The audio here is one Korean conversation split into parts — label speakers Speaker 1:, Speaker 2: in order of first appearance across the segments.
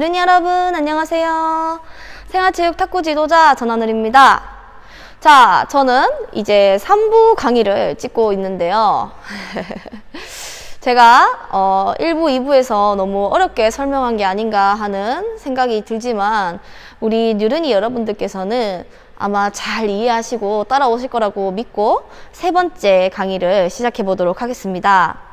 Speaker 1: 유른이 여러분 안녕하세요. 생활체육 탁구 지도자 전하늘입니다. 자, 저는 이제 3부 강의를 찍고 있는데요. 제가 어, 1부, 2부에서 너무 어렵게 설명한 게 아닌가 하는 생각이 들지만 우리 뉴른이 여러분들께서는 아마 잘 이해하시고 따라오실 거라고 믿고 세 번째 강의를 시작해 보도록 하겠습니다.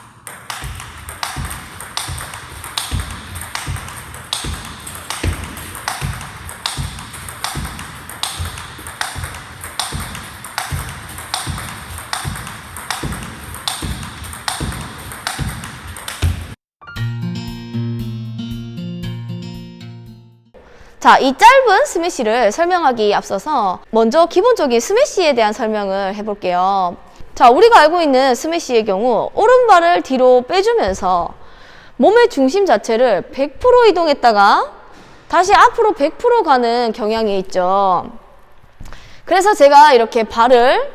Speaker 1: 자, 이 짧은 스매시를 설명하기 앞서서 먼저 기본적인 스매시에 대한 설명을 해볼게요. 자, 우리가 알고 있는 스매시의 경우 오른발을 뒤로 빼주면서 몸의 중심 자체를 100% 이동했다가 다시 앞으로 100% 가는 경향이 있죠. 그래서 제가 이렇게 발을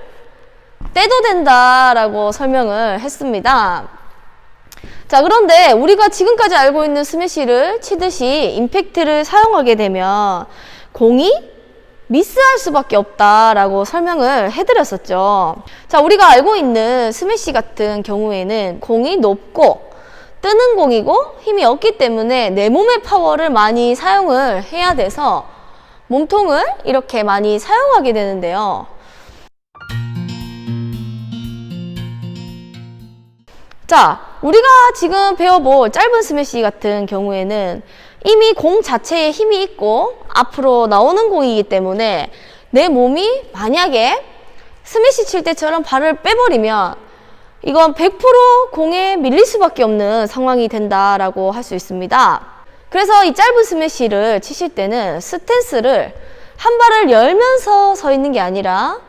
Speaker 1: 떼도 된다라고 설명을 했습니다. 자, 그런데 우리가 지금까지 알고 있는 스매시를 치듯이 임팩트를 사용하게 되면 공이 미스할 수밖에 없다라고 설명을 해드렸었죠. 자, 우리가 알고 있는 스매시 같은 경우에는 공이 높고 뜨는 공이고 힘이 없기 때문에 내 몸의 파워를 많이 사용을 해야 돼서 몸통을 이렇게 많이 사용하게 되는데요. 자, 우리가 지금 배워볼 짧은 스매시 같은 경우에는 이미 공 자체에 힘이 있고 앞으로 나오는 공이기 때문에 내 몸이 만약에 스매시 칠 때처럼 발을 빼버리면 이건 100% 공에 밀릴 수밖에 없는 상황이 된다라고 할 수 있습니다. 그래서 이 짧은 스매시를 치실 때는 스탠스를 한 발을 열면서 서 있는 게 아니라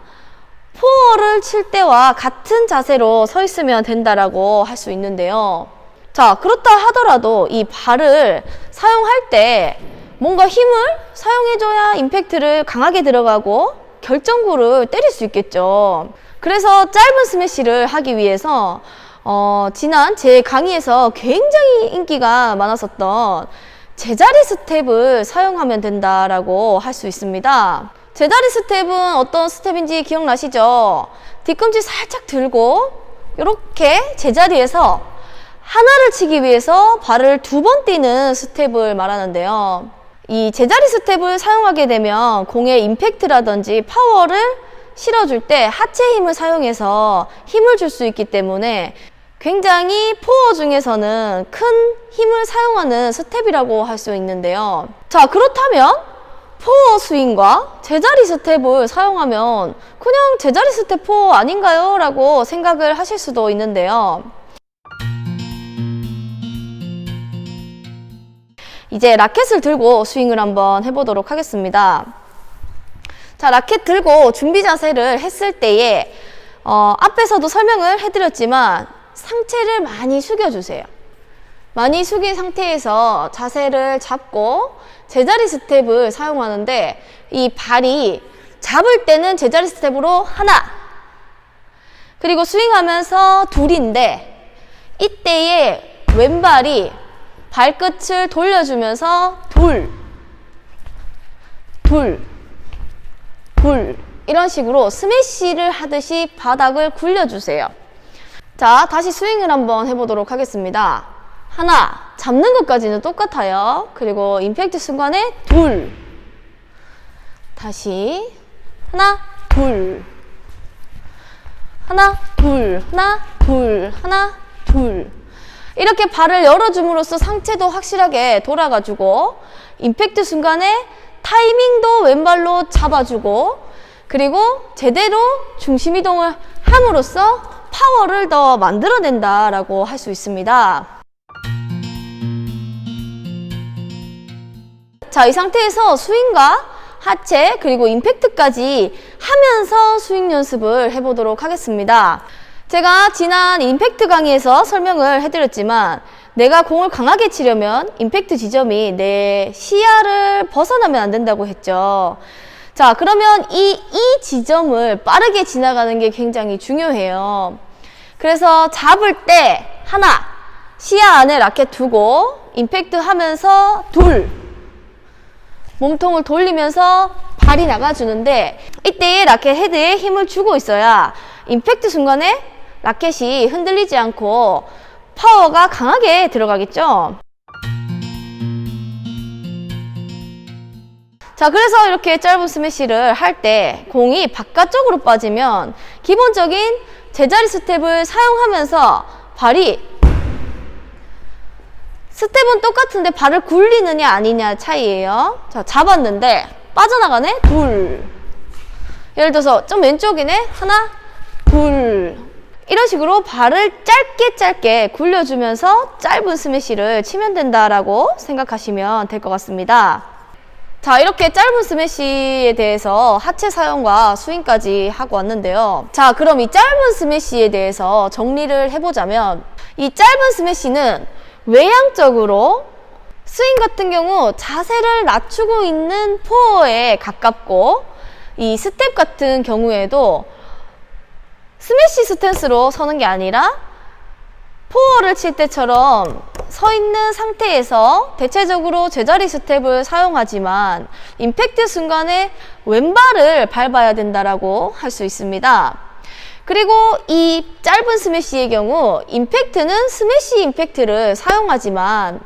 Speaker 1: 포어를 칠 때와 같은 자세로 서 있으면 된다라고 할 수 있는데요. 자, 그렇다 하더라도 이 발을 사용할 때 뭔가 힘을 사용해줘야 임팩트를 강하게 들어가고 결정구를 때릴 수 있겠죠. 그래서 짧은 스매시를 하기 위해서 어, 지난 제 강의에서 굉장히 인기가 많았었던 제자리 스텝을 사용하면 된다라고 할 수 있습니다. 제자리 스텝은 어떤 스텝인지 기억나시죠? 뒤꿈치 살짝 들고 이렇게 제자리에서 하나를 치기 위해서 발을 두 번 뛰는 스텝을 말하는데요. 이 제자리 스텝을 사용하게 되면 공의 임팩트라든지 파워를 실어줄 때 하체 힘을 사용해서 힘을 줄 수 있기 때문에 굉장히 포어 중에서는 큰 힘을 사용하는 스텝이라고 할 수 있는데요. 자, 그렇다면 포어 스윙과 제자리 스텝을 사용하면 그냥 제자리 스텝 포어 아닌가요? 라고 생각을 하실 수도 있는데요. 이제 라켓을 들고 스윙을 한번 해보도록 하겠습니다. 자, 라켓 들고 준비 자세를 했을 때에 어, 앞에서도 설명을 해드렸지만 상체를 많이 숙여주세요. 많이 숙인 상태에서 자세를 잡고 제자리 스텝을 사용하는데 이 발이 잡을 때는 제자리 스텝으로 하나 그리고 스윙하면서 둘인데 이때에 왼발이 발끝을 돌려주면서 둘, 둘, 둘 이런 식으로 스매시를 하듯이 바닥을 굴려주세요. 자, 다시 스윙을 한번 해보도록 하겠습니다. 하나, 잡는 것까지는 똑같아요. 그리고 임팩트 순간에 둘. 다시. 하나, 둘. 하나, 둘. 하나, 둘. 하나, 둘. 이렇게 발을 열어줌으로써 상체도 확실하게 돌아가지고, 임팩트 순간에 타이밍도 왼발로 잡아주고, 그리고 제대로 중심 이동을 함으로써 파워를 더 만들어낸다라고 할 수 있습니다. 자, 이 상태에서 스윙과 하체 그리고 임팩트까지 하면서 스윙 연습을 해보도록 하겠습니다. 제가 지난 임팩트 강의에서 설명을 해드렸지만 내가 공을 강하게 치려면 임팩트 지점이 내 시야를 벗어나면 안 된다고 했죠. 자, 그러면 이, 이 지점을 빠르게 지나가는 게 굉장히 중요해요. 그래서 잡을 때 하나, 시야 안에 라켓 두고 임팩트 하면서 둘, 몸통을 돌리면서 발이 나가주는데 이때 라켓 헤드에 힘을 주고 있어야 임팩트 순간에 라켓이 흔들리지 않고 파워가 강하게 들어가겠죠. 자, 그래서 이렇게 짧은 스매시를 할 때 공이 바깥쪽으로 빠지면 기본적인 제자리 스텝을 사용하면서 발이 스텝은 똑같은데 발을 굴리느냐 아니냐 차이예요. 자, 잡았는데 빠져나가네? 둘. 예를 들어서 좀 왼쪽이네? 하나, 둘. 이런 식으로 발을 짧게 짧게 굴려주면서 짧은 스매시를 치면 된다라고 생각하시면 될 것 같습니다. 자, 이렇게 짧은 스매시에 대해서 하체 사용과 스윙까지 하고 왔는데요. 자, 그럼 이 짧은 스매시에 대해서 정리를 해보자면 이 짧은 스매시는 외향적으로 스윙 같은 경우 자세를 낮추고 있는 포어에 가깝고 이 스텝 같은 경우에도 스매시 스탠스로 서는 게 아니라 포어를 칠 때처럼 서 있는 상태에서 대체적으로 제자리 스텝을 사용하지만 임팩트 순간에 왼발을 밟아야 된다라고 할 수 있습니다. 그리고 이 짧은 스매시의 경우 임팩트는 스매시 임팩트를 사용하지만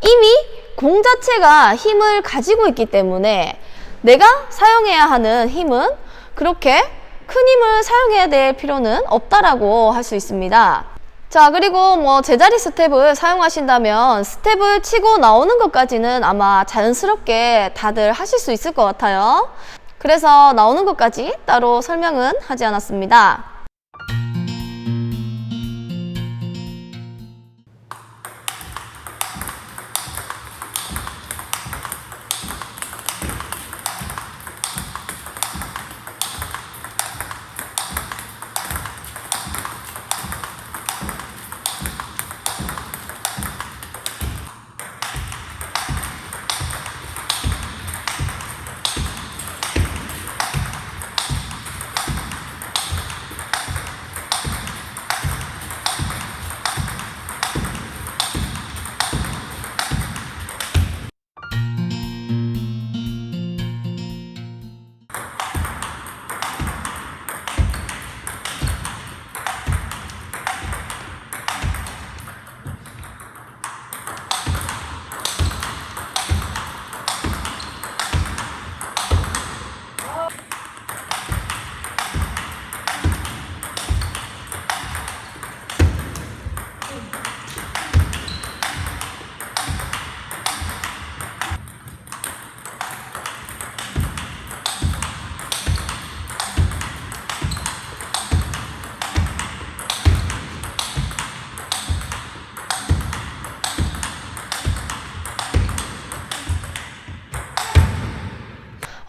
Speaker 1: 이미 공 자체가 힘을 가지고 있기 때문에 내가 사용해야 하는 힘은 그렇게 큰 힘을 사용해야 될 필요는 없다라고 할 수 있습니다. 자, 그리고 뭐 제자리 스텝을 사용하신다면 스텝을 치고 나오는 것까지는 아마 자연스럽게 다들 하실 수 있을 것 같아요. 그래서 나오는 것까지 따로 설명은 하지 않았습니다.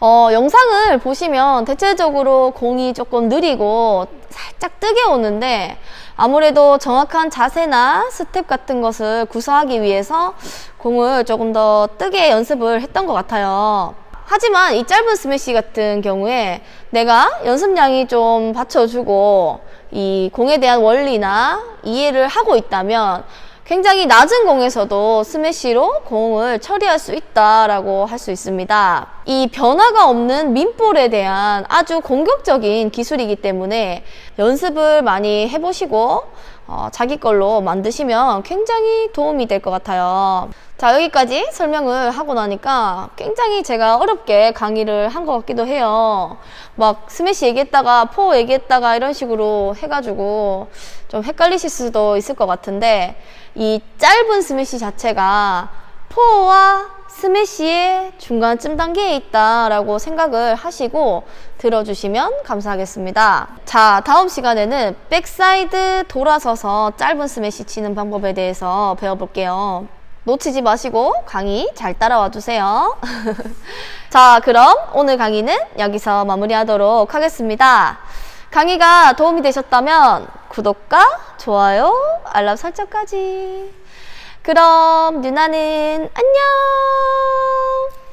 Speaker 1: 어, 영상을 보시면 대체적으로 공이 조금 느리고 살짝 뜨게 오는데 아무래도 정확한 자세나 스텝 같은 것을 구사하기 위해서 공을 조금 더 뜨게 연습을 했던 것 같아요. 하지만 이 짧은 스매시 같은 경우에 내가 연습량이 좀 받쳐주고 이 공에 대한 원리나 이해를 하고 있다면 굉장히 낮은 공에서도 스매시로 공을 처리할 수 있다라고 할 수 있습니다. 이 변화가 없는 민볼에 대한 아주 공격적인 기술이기 때문에 연습을 많이 해보시고 어, 자기 걸로 만드시면 굉장히 도움이 될 것 같아요. 자, 여기까지 설명을 하고 나니까 굉장히 제가 어렵게 강의를 한 것 같기도 해요. 막 스매시 얘기했다가 포 얘기했다가 이런 식으로 해가지고 좀 헷갈리실 수도 있을 것 같은데 이 짧은 스매시 자체가 포와 스매시의 중간쯤 단계에 있다라고 생각을 하시고 들어주시면 감사하겠습니다. 자, 다음 시간에는 백사이드 돌아서서 짧은 스매시 치는 방법에 대해서 배워볼게요. 놓치지 마시고 강의 잘 따라와 주세요. 자, 그럼 오늘 강의는 여기서 마무리하도록 하겠습니다. 강의가 도움이 되셨다면 구독과 좋아요, 알람 설정까지. 그럼 누나는 안녕!